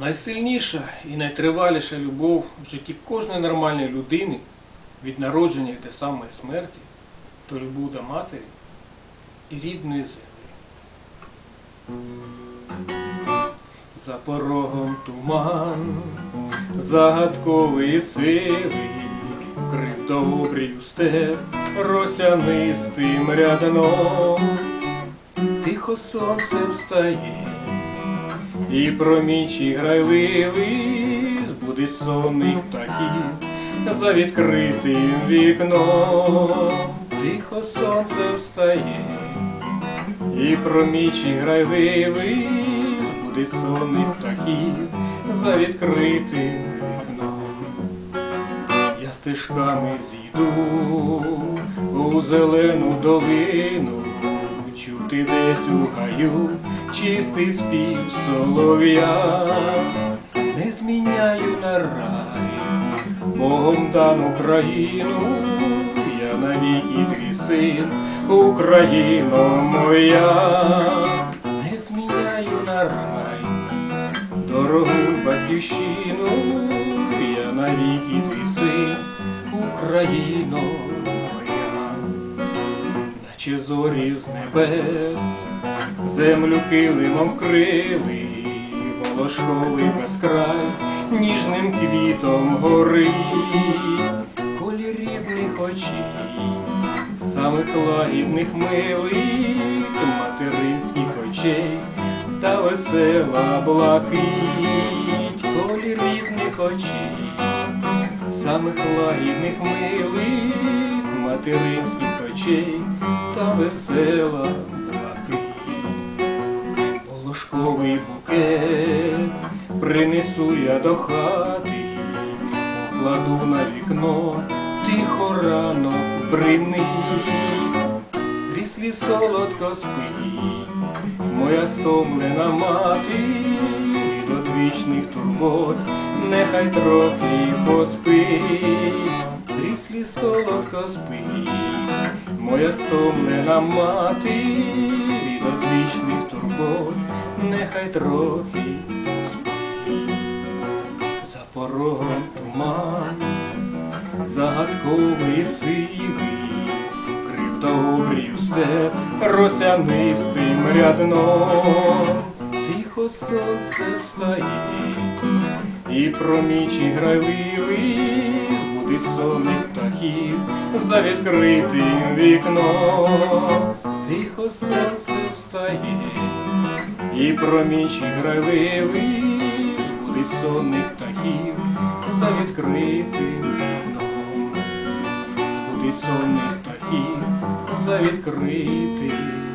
Найсильніша і найтриваліша любов в житті кожної нормальної людини від народження до самої смерті то любов до матері і рідної землі. За порогом туман, загадковий сивий, крив добрію степ росянистим рядном, тихо сонце встає, і промічі грайливий збудить сонних птахів за відкритим вікном, тихо сонце встає, і промічі грайливий збудить сонних птахів за відкритим вікном. Я стежками зійду у зелену долину, чути десь у гаю чистий спів солов'я, не зміняю на рай, Богом дану країну, я навіки твій син, Україно моя, не зміняю на рай, дорогу батьківщину, я навіки твій син, Україно наче зорі з небес, землю килимом вкрили, волошковий безкрай, ніжним квітом горить, колір рідних очей, самих лагідних милих, материнських очей та весела блакить, колір рідних очей, самих лагідних милих, материнських очей та весела блакить. Волошковий букет принесу я до хати, покладу на вікно, тихо ранок бринить, ріслі солодко спить, моя стомлена мати, від одвічних турбот, нехай трохи поспить, ріслі солодко спить, моя стомлена мати, від одвічних турбот, нехай трохи спить. За порогом туман, загадковий сивий, крив добрів степ росянистим рядном, тихо сонце встає, і промічі грайливий збудить сонних птахів за відкритим вікном, тихо сонце встає, і промічі грайливий збудить сонних птахів за відкритим вікном, збудить сонних птахів за відкритим